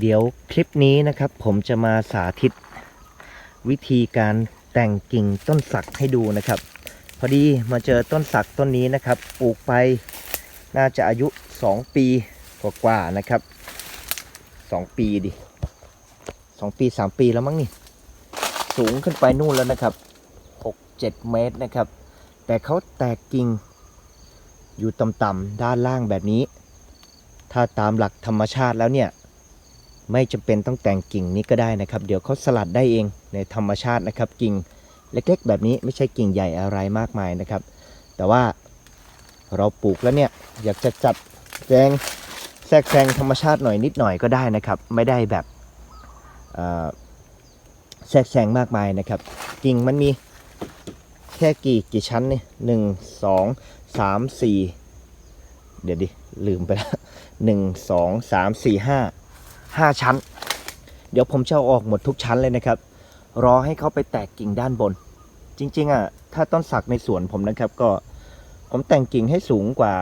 เดี๋ยวคลิปนี้นะครับ ผมจะมาสาธิต วิธีการแต่งกิ่งต้นสักให้ดูนะครับ พอดีมาเจอต้นสักต้นนี้นะครับปลูกไปน่าจะอายุ 2 ปีกว่าๆนะครับ 2 ปีดิ2ปี 3 ปีแล้วมั้งนี่ สูงขึ้นไปนู่นแล้วนะครับ 6-7 เมตรนะครับ แต่เขาแตกกิ่งอยู่ต่ำๆด้านล่างแบบนี้ ถ้าตามหลักธรรมชาติแล้วเนี่ย ไม่จำเป็นต้องแต่งกิ่งนี้ก็ได้นะครับ เดี๋ยวเขาสลัดได้เองในธรรมชาตินะครับ กิ่งเล็กๆ แบบนี้ไม่ใช่กิ่งใหญ่อะไรมากมายนะครับ แต่ว่าเราปลูกแล้วเนี่ยอยากจะจัดแจงแทรกแซงธรรมชาติหน่อยนิดหน่อยก็ได้นะครับ ไม่ได้แบบแทรกแซงมากมายนะครับ กิ่งมันมีแค่กี่กี่ชั้นเนี่ยหนึ่งสองสามสี่เดี๋ยวดิลืมไปแล้วหนึ่งสองสามสี่ห้า ห้าชั้น เดี๋ยวผมจะเอาออกหมดทุกชั้นเลยนะครับ รอให้เขาไปแตกกิ่งด้านบน จริงๆอะถ้าต้นสักในสวนผมนะครับ ก็ผมแต่งกิ่งให้สูงกว่า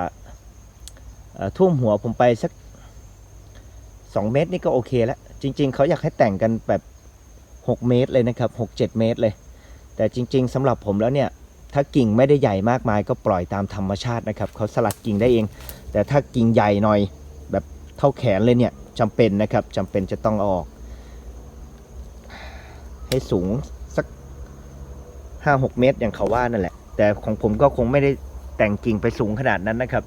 เอ่อท่วมหัวผมไปสัก 2 เมตรนี่ก็โอเคแล้ว จริง ๆเขาอยากให้แต่งกันแบบ 6 เมตรเลยนะครับ 6-7 เมตรเลย แต่จริง ๆสำหรับผมแล้วเนี่ยถ้ากิ่งไม่ได้ใหญ่มากมายก็ปล่อยตามธรรมชาตินะครับเขาสลัดกิ่งได้เอง แต่ถ้ากิ่งใหญ่หน่อยแบบเท่าแขนเลยเนี่ย จำเป็นนะครับจำเป็นจะต้องเอาออก ให้สูงสัก5-6เมตรอย่างเขาว่านั่นแหละ แต่ของผมก็คงไม่ได้แต่งกิ่งไปสูงขนาดนั้นนะครับ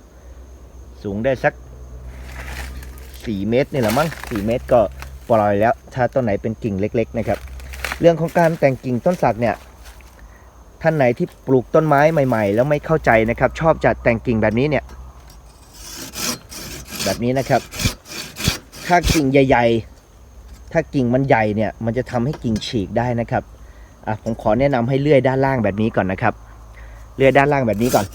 สูงได้สัก4เมตรนี่แหละมั้ง4เมตรก็ปล่อยแล้ว ถ้าต้นไหนเป็นกิ่งเล็ก ๆ นะครับ เรื่องของการแต่งกิ่งต้นสักเนี่ยท่านไหนที่ปลูกต้นไม้ใหม่ ๆ แล้วไม่เข้าใจนะครับ ชอบจัดแต่งกิ่งแบบนี้เนี่ย แบบนี้นะครับ ถ้ากิ่งใหญ่ ๆ ถ้ากิ่งมันใหญ่เนี่ย มันจะทำให้กิ่งฉีกได้นะครับอะผมขอแนะนำให้เลื่อยด้านล่างแบบนี้ก่อนนะครับ เลื่อยด้านล่างแบบนี้ก่อน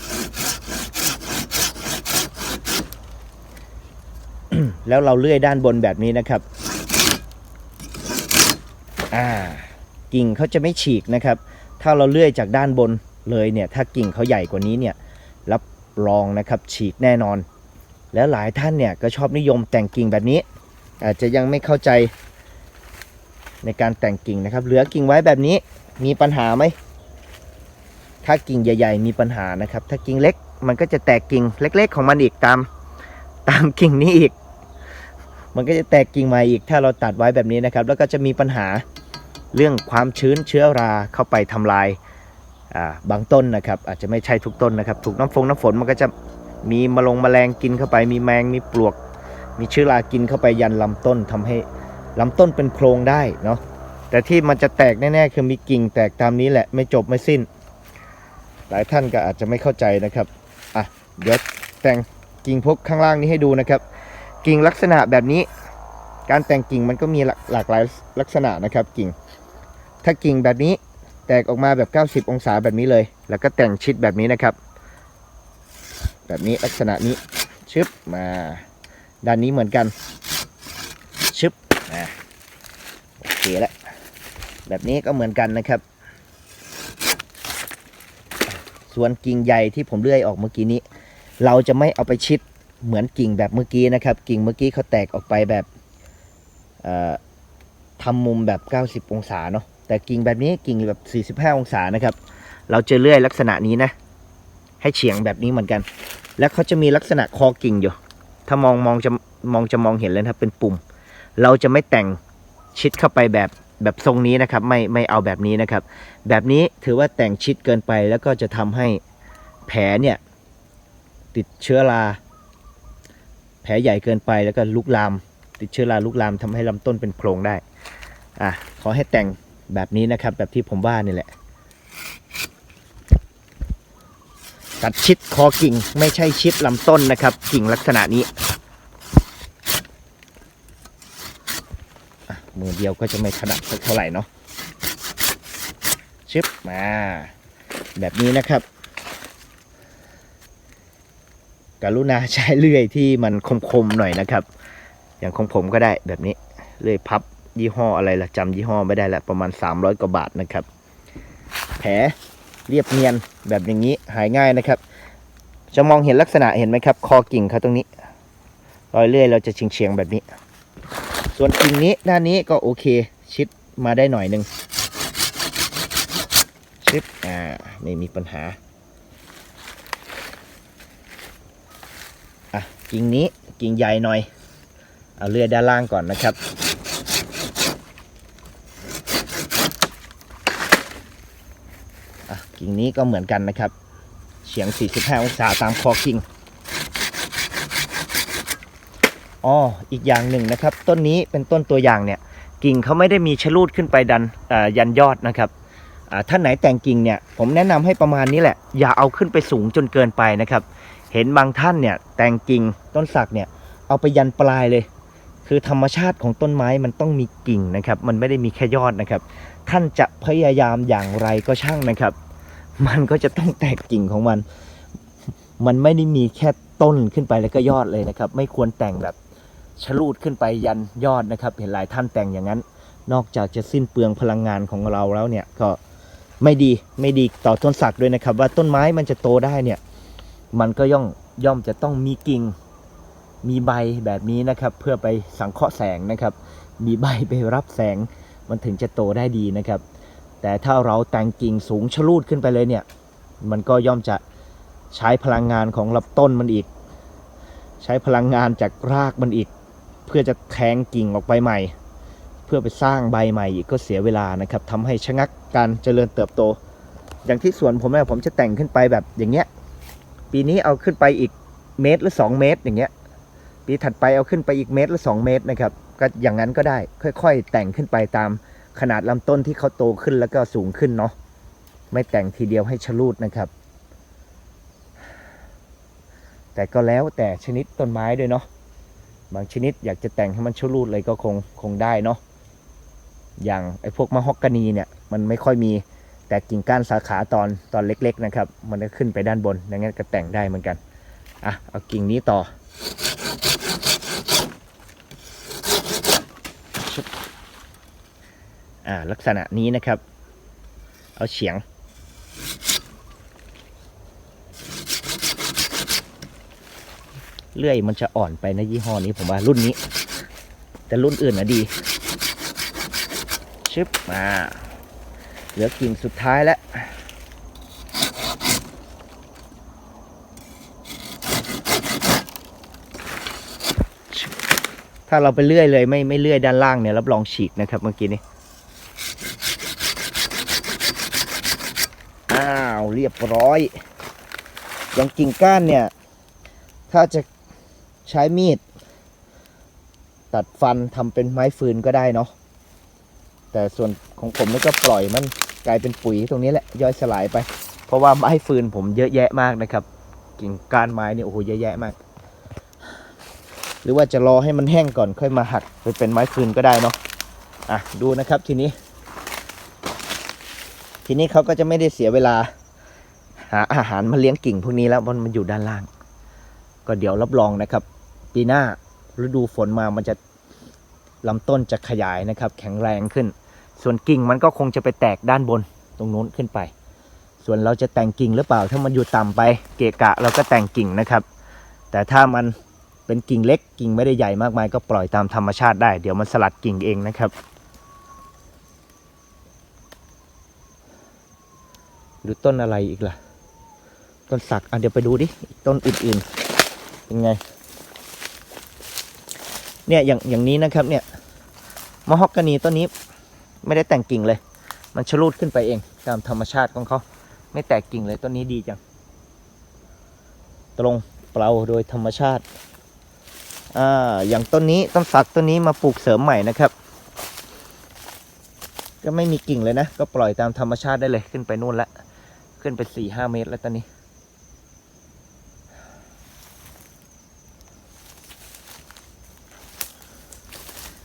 แล้วเราเลื่อยด้านบนแบบนี้นะครับ อ่า กิ่งเขาจะไม่ฉีกนะครับ ถ้าเราเลื่อยจากด้านบนเลยเนี่ย ถ้ากิ่งเขาใหญ่กว่านี้เนี่ยรับรองนะครับฉีกแน่นอน แล้วหลายท่านเนี่ยก็ชอบนิยมแต่งกิ่งแบบนี้ อาจจะยังไม่เข้าใจในการแต่งกิ่งนะครับ เหลือกิ่งไว้แบบนี้มีปัญหาไหม ถ้ากิ่งใหญ่ ๆ มีปัญหานะครับ ถ้ากิ่งเล็กมันก็จะแตกกิ่งเล็ก ๆ ของมันอีกตาม ตามกิ่งนี้อีก มันก็จะแตกกิ่งใหม่อีก ถ้าเราตัดไว้แบบนี้นะครับ แล้วก็จะมีปัญหาเรื่องความชื้นเชื้อราเข้าไปทำลายาบางต้นนะครับ อาจจะไม่ใช่ทุกต้นนะครับ ถูกน้ำฟงน้ำฝนมันก็จะมีมะลงมแมลงกินเข้าไปมีแมงมีปลวก มีเชื้อรากินเข้าไปยันลำต้นทำให้ลำต้นเป็นโพรงได้เนาะแต่ที่มันจะแตกแน่ๆคือมีกิ่งแตกตามนี้แหละไม่จบไม่สิ้น หลายท่านก็อาจจะไม่เข้าใจนะครับอะเดี๋ยวแต่งกิ่งพวกข้างล่างนี้ให้ดูนะครับ กิ่งลักษณะแบบนี้ การแต่งกิ่งมันก็มีหลากหลากหลายลักษณะนะครับกิ่ง ถ้ากิ่งแบบนี้แตกออกมาแบบ 90 องศาแบบนี้เลย แล้วก็แต่งชิดแบบนี้นะครับ แบบนี้ลักษณะนี้ชึบมา ด้านนี้เหมือนกัน ชึบอะโอเคแล้วแบบนี้ก็เหมือนกันนะครับ ส่วนกิ่งใหญ่ที่ผมเลื่อยออกเมื่อกี้นี้ เราจะไม่เอาไปชิดเหมือนกิ่งแบบเมื่อกี้นะครับ กิ่งเมื่อกี้เขาแตกออกไปแบบเอ่อทำมุมแบบ 90 องศาเนาะแต่กิ่งแบบนี้กิ่งแบบ 45 องศานะครับ เราจะเลื่อยลักษณะนี้นะ ให้เฉียงแบบนี้เหมือนกัน แล้วเขาจะมีลักษณะคอกิ่งอยู่ ถ้ามองมองจะมองจะมองเห็นเลยนะครับ เป็นปุ่ม เราจะไม่แต่งชิดเข้าไปแบบแบบทรงนี้นะครับ ไม่ไม่เอาแบบนี้นะครับ แบบนี้ถือว่าแต่งชิดเกินไปแล้วก็จะทำให้แผลเนี่ย ติดเชื้อราแผลใหญ่เกินไปแล้วก็ลุกลาม ติดเชื้อราลุกลามทำให้ลำต้นเป็นโพรงได้อะขอให้แต่งแบบนี้นะครับ แบบที่ผมว่านี่แหละ ตัดชิดคอกิ่งไม่ใช่ชิดลำต้นนะครับ กิ่งลักษณะนี้มือเดียวก็จะไม่ถนัดสักเท่าไหร่เนาะชึบมา แบบนี้นะครับ กรุณาใช้เลื่อยที่มันคมๆหน่อยนะครับ อย่างของผมก็ได้แบบนี้เลื่อยพับยี่ห้ออะไรละจำยี่ห้อไม่ได้ละประมาณ 300 กว่าบาทนะครับ แผล เรียบเนียนแบบอย่างนี้หายง่ายนะครับ จะมองเห็นลักษณะเห็นไหมครับ คอกิ่งเขาตรงนี้รอยเลื่อยเราจะเฉียงๆแบบนี้ ส่วนกิ่งนี้ด้านนี้ก็โอเค ชิดมาได้หน่อยหนึ่งชิดอ่าไม่มีปัญหาอะกิ่งนี้กิ่งใหญ่หน่อยเอาเลื่อยด้านล่างก่อนนะครับ อะ กิ่งนี้ก็เหมือนกันนะครับเฉียง 45 องศาตามคอกิ่งอ๋ออีกอย่างหนึ่งนะครับ ต้นนี้เป็นต้นตัวอย่างเนี่ย กิ่งเขาไม่ได้มีชะลูดขึ้นไปดันยันยอดนะครับท่านไหนแต่งกิ่งเนี่ยผมแนะนำให้ประมาณนี้แหละ อย่าเอาขึ้นไปสูงจนเกินไปนะครับ เห็นบางท่านเนี่ยแต่งกิ่งต้นสักเนี่ยเอาไปยันปลายเลย คือธรรมชาติของต้นไม้มันต้องมีกิ่งนะครับ มันไม่ได้มีแค่ยอดนะครับ ท่านจะพยายามอย่างไรก็ช่างนะครับ มันก็จะต้องแตกกิ่งของมัน มันไม่ได้มีแค่ต้นขึ้นไปแล้วก็ยอดเลยนะครับ ไม่ควรแต่งแบบชะลูดขึ้นไปยันยอดนะครับ เห็นหลายท่านแต่งอย่างนั้น นอกจากจะสิ้นเปลืองพลังงานของเราแล้วเนี่ยก็ไม่ดีไม่ดีต่อต้นสักด้วยนะครับ ว่าต้นไม้มันจะโตได้เนี่ย มันก็ย่อมย่อมจะต้องมีกิ่ง มีใบแบบนี้นะครับ เพื่อไปสังเคราะห์แสงนะครับ มีใบไปรับแสงมันถึงจะโตได้ดีนะครับ แต่ถ้าเราแต่งกิ่งสูงชะลูดขึ้นไปเลยเนี่ย มันก็ย่อมจะใช้พลังงานของลำต้นมันอีก ใช้พลังงานจากรากมันอีก เพื่อจะแทงกิ่งออกไปใหม่ เพื่อไปสร้างใบใหม่อีกก็เสียเวลานะครับทำให้ชะงักการเจริญเติบโต อย่างที่สวนผมเนี่ยผมจะแต่งขึ้นไปแบบอย่างเงี้ยปีนี้เอาขึ้นไปอีกเมตรหรือ 2 เมตรอย่างเงี้ยปีถัดไปเอาขึ้นไปอีกเมตรหรือ 2 เมตรนะครับก็อย่างนั้นก็ได้ค่อยๆ แต่งขึ้นไปตาม ขนาดลำต้นที่เขาโตขึ้นแล้วก็สูงขึ้นเนาะไม่แต่งทีเดียวให้ชะลูดนะครับ แต่ก็แล้วแต่ชนิดต้นไม้ด้วยเนาะบางชนิดอยากจะแต่งให้มันชะลูดเลยก็คงคงได้เนาะอย่างไอ้พวกมะฮอกกานีเนี่ยมันไม่ค่อยมีแต่กิ่งก้านสาขาตอนตอนเล็ก ๆ นะครับ มันก็ขึ้นไปด้านบนดังนั้นก็แต่งได้เหมือนกันอะเอากิ่งนี้ต่อชึบ อ่าลักษณะนี้นะครับ เอาเฉียง เลื่อยมันจะอ่อนไปนะยี่ห้อนี้ผมว่ารุ่นนี้ แต่รุ่นอื่นนะดี ชึบมาเหลือกิ่งสุดท้ายแล้วถ้าเราไปเลื่อยเลยไม่ไม่เลื่อยด้านล่างเนี่ยรับรองฉีกนะครับเมื่อกี้นี้ อ้าวเรียบร้อย อย่างกิ่งก้านเนี่ย ถ้าจะใช้มีด ตัดฟันทำเป็นไม้ฟืนก็ได้เนาะแต่ส่วนของผมนี่ก็ปล่อยมันกลายเป็นปุ๋ยตรงนี้แหละย่อยสลายไป เพราะว่าไม้ฟืนผมเยอะแยะมากนะครับ กิ่งก้านไม้เนี่ยโอ้โหเยอะแยะมาก หรือว่าจะรอให้มันแห้งก่อนค่อยมาหักไปเป็นไม้ฟืนก็ได้เนาะอะดูนะครับทีนี้ ทีนี้เขาก็จะไม่ได้เสียเวลา หาอาหารมาเลี้ยงกิ่งพวกนี้แล้วเพราะมันอยู่ด้านล่าง ก็เดี๋ยวรับรองนะครับ ปีหน้าฤดูฝนมามันจะลำต้นจะขยายนะครับ แข็งแรงขึ้น ส่วนกิ่งมันก็คงจะไปแตกด้านบนตรงนู้นขึ้นไป ส่วนเราจะแต่งกิ่งหรือเปล่า ถ้ามันอยู่ต่ำไปเกะกะเราก็แต่งกิ่งนะครับ แต่ถ้ามันเป็นกิ่งเล็กกิ่งไม่ได้ใหญ่มากมายก็ปล่อยตามธรรมชาติได้ เดี๋ยวมันสลัดกิ่งเองนะครับหรือต้นอะไรอีกล่ะ ต้นสักอะเดี๋ยวไปดูดิต้นอื่นๆเป็นไง เนี่ยอย่างอย่างนี้นะครับ เนี่ยมะฮอกกานีต้นนี้ไม่ได้แต่งกิ่งเลย มันชะลูดขึ้นไปเอง ตามธรรมชาติของเขาไม่แตกกิ่งเลยต้นนี้ดีจัง ตรงเปล่าโดยธรรมชาติอ่าอย่างต้นนี้ต้นสักต้นนี้มาปลูกเสริมใหม่นะครับ ก็ไม่มีกิ่งเลยนะ ก็ปล่อยตามธรรมชาติได้เลยขึ้นไปนู่นละขึ้นไปสี่ห้าเมตรแล้วตอนนี้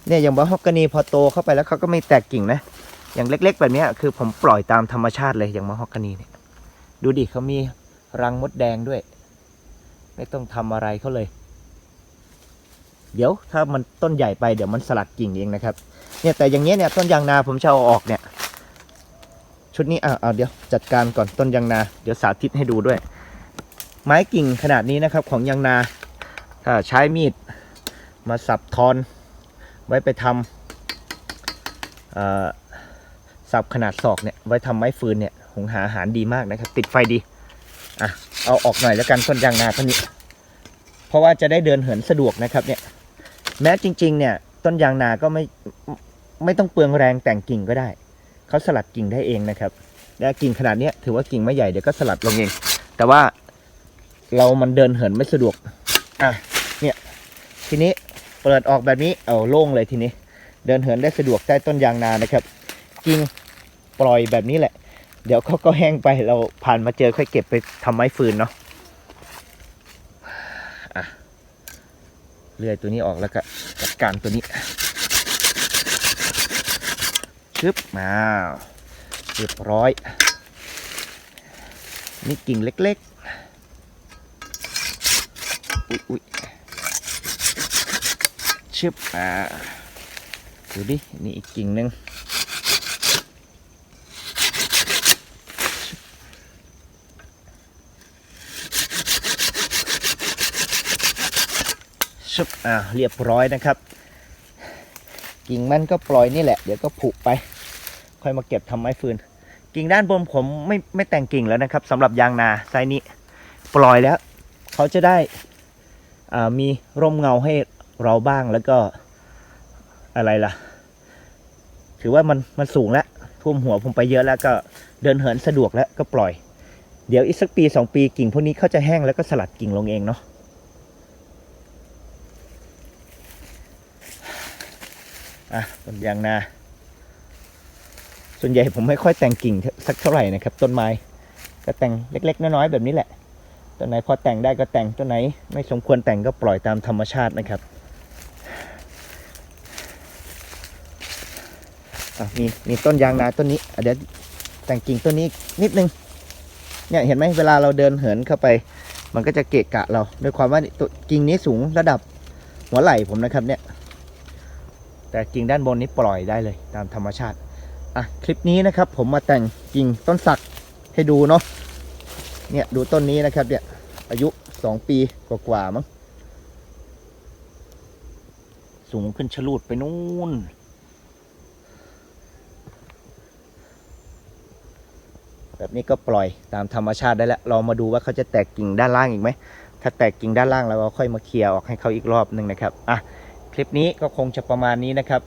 เนี่ยอย่างบาฮอกกานีพอโตเข้าไปแล้วเขาก็ไม่แตกกิ่งนะ อย่างเล็ก ๆ แบบนี้คือผมปล่อยตามธรรมชาติเลยอย่างมะฮอกกานีเนี่ยดูดิเขามีรังมดแดงด้วย ไม่ต้องทำอะไรเขาเลย เดี๋ยวถ้ามันต้นใหญ่ไปเดี๋ยวมันสลัดกิ่งเองนะครับ เนี่ยแต่อย่างเงี้ยเนี่ยต้นยางนาผมจะเอาออกเนี่ย ชุดนี้อะเอาเดี๋ยวจัดการก่อนต้นยางนา เดี๋ยวสาธิตให้ดูด้วย ไม้กิ่งขนาดนี้นะครับ ของยางนาถ้าใช้มีดมาสับทอน ไว้ไปทำเสับขนาดศอกเนี่ยไว้ทำไม้ฟืนเนี่ยหุงหาอาหารดีมากนะครับ ติดไฟดีอะเอาออกหน่อยแล้วกันต้นยางนาต้นนี้ เพราะว่าจะได้เดินเหินสะดวกนะครับเนี่ยแม้จริงๆเนี่ยต้นยางนาก็ไม่ไม่ต้องเปลืองแรงแต่งกิ่งก็ได้ เขาสลัดกิ่งได้เองนะครับและกิ่งขนาดเนี้ยถือว่ากิ่งไม่ใหญ่เดี๋ยวก็สลัดลงเอง แต่ว่าเรามันเดินเหินไม่สะดวกอะเนี่ยทีนี้ เปิดออกแบบนี้เอาโล่งเลยทีนี้ เดินเหินได้สะดวกใต้ต้นยางนานะครับกิ่งปล่อยแบบนี้แหละ เดี๋ยวเขาก็แห้งไปเราผ่านมาเจอค่อยเก็บไปทำไม้ฟืนเนาะอะเลื่อยตัวนี้ออกแล้วก็จัดการตัวนี้ชึบมาเรียบร้อย นี่กิ่งเล็กๆ อุ๊ยอุ๊ย ชึบอ่าดูดิ นี่อีกกิ่งหนึ่งชึบอ่าเรียบร้อยนะครับ กิ่งมันก็ปล่อยนี่แหละ เดี๋ยวก็ผุไป ค่อยมาเก็บทำไม้ฟืน กิ่งด้านบนผมไม่ไม่แต่งกิ่งแล้วนะครับสำหรับยางนาไซนี้ ปล่อยแล้ว เขาจะได้อ่ามีร่มเงาให้ เราบ้างแล้วก็อะไรล่ะ ถือว่ามันมันสูงแล้วท่วมหัวผมไปเยอะแล้วก็เดินเหินสะดวกแล้วก็ปล่อย เดี๋ยวอีกสักปีสองปีกิ่งพวกนี้เขาจะแห้งแล้วก็สลัดกิ่งลงเองเนาะอะต้นยางนา ส่วนใหญ่ผมไม่ค่อยแต่งกิ่งสักเท่าไหร่นะครับ ต้นไม้ก็แต่งเล็ก ๆ น้อยๆแบบนี้แหละต้นไหนพอแต่งได้ก็แต่งต้นไหน ไม่สมควรแต่งก็ปล่อยตามธรรมชาตินะครับอะ มีมีต้นยางนาต้นนี้อะเดี๋ยวแต่งกิ่งต้นนี้นิดนึงเนี่ยเห็นไหมเวลาเราเดินเหินเข้าไป มันก็จะเกะกะเราด้วยความว่าตัวกิ่งนี้สูงระดับหัวไหล่ผมนะครับเนี่ย แต่กิ่งด้านบนนี้ปล่อยได้เลยตามธรรมชาติอะคลิปนี้นะครับผมมาแต่งกิ่งต้นสักให้ดูเนาะเนี่ยดูต้นนี้นะครับเนี่ยอายุสองปีกว่าๆมั้งสูงขึ้นชะลูดไปนู่น แบบนี้ก็ปล่อยตามธรรมชาติได้แล้ว เรามาดูว่าเขาจะแตกกิ่งด้านล่างอีกไหม ถ้าแตกกิ่งด้านล่างแล้วเราค่อยมาเคลียร์ออกให้เขาอีกรอบหนึ่งนะครับ อะ คลิปนี้ก็คงจะประมาณนี้นะครับ